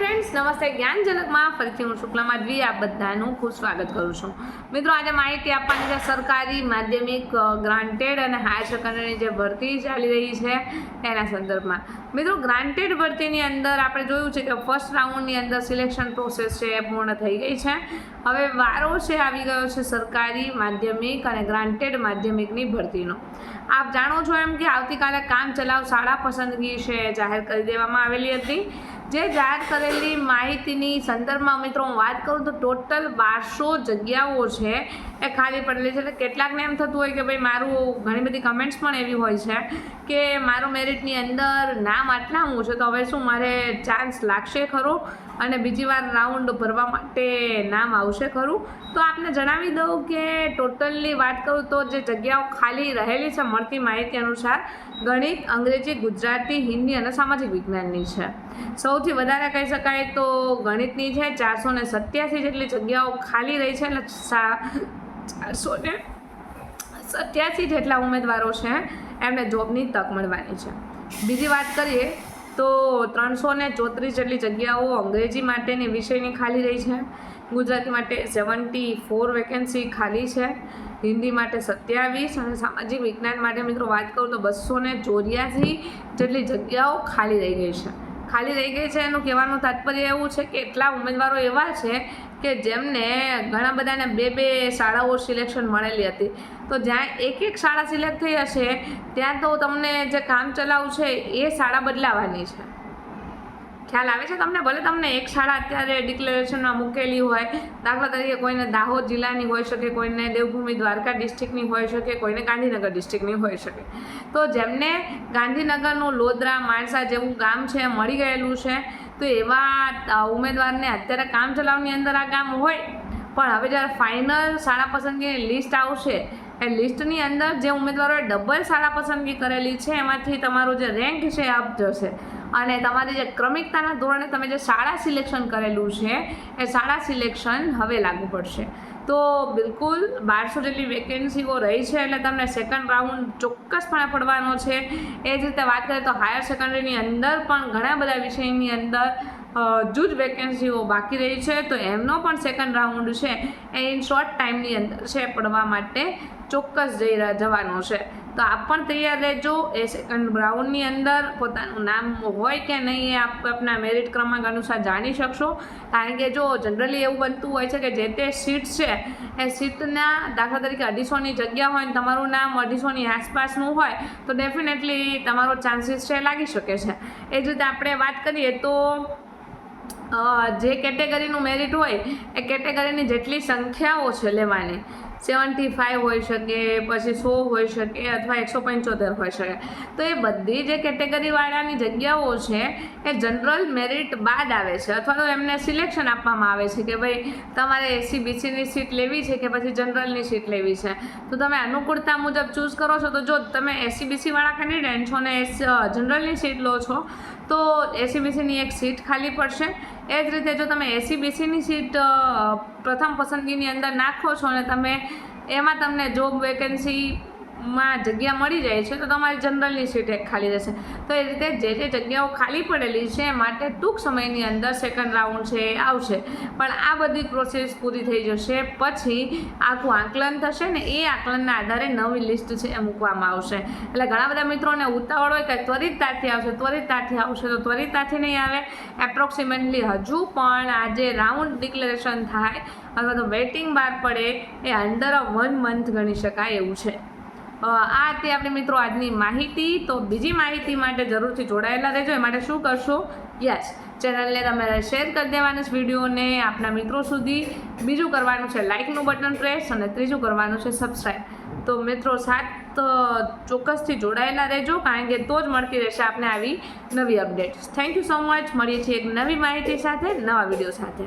Friends નમસ્તે જ્ઞાનજનકમાં. ફરીથી હું શુક્લા માધવી આ બધાનું ખૂબ સ્વાગત કરું છું. મિત્રો, આજે માહિતી આપવાની છે સરકારી માધ્યમિક ગ્રાન્ટેડ અને હાયર સેકન્ડરીની જે ભરતી ચાલી રહી છે એના સંદર્ભમાં. મિત્રો ગ્રાન્ટેડ ભરતીની અંદર આપણે જોયું છે કે ફર્સ્ટ રાઉન્ડની અંદર સિલેક્શન પ્રોસેસ છે એ પૂર્ણ થઈ ગઈ છે. હવે વારો છે, આવી ગયો છે સરકારી માધ્યમિક અને ગ્રાન્ટેડ માધ્યમિકની ભરતીનો. આપ જાણો છો એમ કે આવતીકાલે કામ ચલાવ શાળા પસંદગી છે જાહેર કરી દેવામાં આવેલી હતી. જે જાહેર કરેલી માહિતીની સંદર્ભમાં મિત્રો હું વાત કરું તો ટોટલ બારસો જગ્યાઓ છે એ ખાલી પડેલી છે. એટલે કેટલાકને એમ થતું હોય કે ભાઈ મારું ઘણી બધી કમેન્ટ્સ પણ એવી હોય છે કે મારું મેરિટની અંદર નામ આટલા હું છે તો હવે શું મારે ચાન્સ લાગશે ખરો? અને બીજી વાર રાઉન્ડ ભરવા માટે નામ આવશે ખરું. તો આપને જણાવી દઉં કે ટોટલની વાત કરું તો જે જગ્યાઓ ખાલી રહેલી છે મળતી માહિતી અનુસાર ગણિત, અંગ્રેજી, ગુજરાતી, હિન્દી અને સામાજિક વિજ્ઞાનની છે. સૌથી વધારે કહી શકાય તો ગણિતની છે. ચારસો ને સત્યાસી જેટલી જગ્યાઓ ખાલી રહી છે એટલે ચારસો ને સત્યાસી જેટલા ઉમેદવારો છે એમને જોબની તક મળવાની છે. બીજી વાત કરીએ તો ત્રણસો ને ચોત્રીસ જેટલી જગ્યાઓ અંગ્રેજી માટેની વિષયની ખાલી રહી છે. ગુજરાતી માટે સેવન્ટી ફોર વેકેન્સી ખાલી છે. હિન્દી માટે સત્યાવીસ અને સામાજિક વિજ્ઞાન માટે મિત્રો વાત કરું તો બસો ને ચોર્યાસી જેટલી જગ્યાઓ ખાલી રહી ગઈ છે. ખાલી રહી ગઈ છે એનું કહેવાનું તાત્પર્ય એવું છે કે એટલા ઉમેદવારો એવા છે કે જેમને ઘણા બધાને બે બે શાળાઓ સિલેક્શન મળેલી હતી. તો જ્યાં એક એક શાળા સિલેક્ટ થઈ હશે, ત્યાં તો તમને જે કામ ચલાવ છે એ શાળા બદલાવાની છે. ખ્યાલ આવે છે તમને? ભલે તમને એક શાળા અત્યારે ડિક્લેરેશનમાં મૂકેલી હોય, દાખલા તરીકે કોઈને દાહોદ જિલ્લાની હોઈ શકે, કોઈને દેવભૂમિ દ્વારકા ડિસ્ટ્રિક્ટની હોઈ શકે, કોઈને ગાંધીનગર ડિસ્ટ્રિક્ટની હોઈ શકે. તો જેમને ગાંધીનગરનું લોદરા, માણસા જેવું ગામ છે, મળી ગયેલું છે તો એવા ઉમેદવારને અત્યારે કામ ચલાવની અંદર આ કામ હોય, પણ હવે જ્યારે ફાઇનલ શાળા પસંદગીની લિસ્ટ આવશે, એ લિસ્ટની અંદર જે ઉમેદવારોએ ડબલ શાળા પસંદગી કરેલી છે, એમાંથી તમારું જે રેન્ક છે અપ જશે. અને તમારી જે ક્રમિકતાના ધોરણે તમે જે શાળા સિલેક્શન કરેલું છે, એ શાળા સિલેક્શન હવે લાગુ પડશે. તો બિલકુલ બારસો જેટલી વેકેન્સીઓ રહી છે એટલે તમને સેકન્ડ રાઉન્ડ ચોક્કસપણે પડવાનો છે. એ જ રીતે વાત કરીએ તો હાયર સેકન્ડરીની અંદર પણ ઘણા બધા વિષયની અંદર જૂજ વેકેન્સીઓ બાકી રહી છે. તો એમનો પણ સેકન્ડ રાઉન્ડ છે. એ ઇન શોર્ટ ટાઈમની અંદર છે, પડવા માટે ચોક્કસ જઈ જવાનો છે. તો આપ પણ તૈયાર રહેજો. એ સેકન્ડ રાઉન્ડની અંદર પોતાનું નામ હોય કે નહીં એ આપ આપના મેરિટ ક્રમાંક અનુસાર જાણી શકશો. કારણ કે જો જનરલી એવું બનતું હોય છે કે જે તે સીટ છે, એ સીટના દાખલા તરીકે અઢીસોની જગ્યા હોય ને તમારું નામ અઢીસોની આસપાસનું હોય, તો ડેફિનેટલી તમારો ચાન્સીસ છે લાગી શકે છે. એ જ રીતે આપણે વાત કરીએ તો જે કેટેગરીનું મેરિટ હોય, એ કેટેગરીની જેટલી સંખ્યાઓ છે લેવાની સેવન્ટી ફાઇવ હોઈ શકે, પછી સો હોઈ શકે, અથવા એકસો પંચોતેર હોઈ શકે. તો એ બધી જે કેટેગરીવાળાની જગ્યાઓ છે, એ જનરલ મેરિટ બાદ આવે છે, અથવા તો એમને સિલેક્શન આપવામાં આવે છે કે ભાઈ તમારે એસી બીસીની સીટ લેવી છે કે પછી જનરલની સીટ લેવી છે. તો તમે અનુકૂળતા મુજબ ચૂઝ કરો છો, તો જો તમે એસી બીસીવાળા કેન્ડિડેટ છો ને જનરલની સીટ લો છો, તો એસી બીસીની એક સીટ ખાલી પડશે. એ જ રીતે જો તમે એસી બીસીની સીટ પ્રથમ પસંદગીની અંદર નાખો છો અને તમે, એમાં તમને જોબ વેકેન્સીમાં જગ્યા મળી જાય છે, તો તમારી જનરલની સીટ એક ખાલી રહેશે. તો એ રીતે જે જે જગ્યાઓ ખાલી પડેલી છે માટે ટૂંક સમયની અંદર સેકન્ડ રાઉન્ડ છે, એ આવશે. પણ આ બધી પ્રોસેસ પૂરી થઈ જશે, પછી આખું આકલન થશે ને એ આકલનના આધારે નવી લિસ્ટ છે એ મૂકવામાં આવશે. એટલે ઘણા બધા મિત્રોને ઉતાવળ હોય કે ત્વરિતતાથી આવશે ત્વરિતતાથી આવશે, તો ત્વરિતતાથી નહીં આવે. એપ્રોક્સિમેટલી હજુ પણ આજે રાઉન્ડ ડિક્લેરેશન થાય, અથવા તો વેઇટિંગ બહાર પડે, એ અંડર અ વન મંથ ગણી શકાય એવું છે. આ હતી આપણે મિત્રો આજની માહિતી. તો બીજી માહિતી માટે જરૂરથી જોડાયેલા રહેજો. એ માટે શું કરશો? યસ, ચેનલને તમારે શેર કરી દેવાની છે વિડીયોને આપના મિત્રો સુધી. બીજું કરવાનું છે લાઇકનું બટન પ્રેસ અને ત્રીજું કરવાનું છે સબસ્ક્રાઈબ તો મિત્રો સાત ચોક્કસથી જોડાયેલા રહેજો, કારણ કે તો જ મળતી રહેશે આપને આવી નવી updates. Thank you so much મળીએ છીએ એક નવી માહિતી સાથે, નવા વીડિયો સાથે.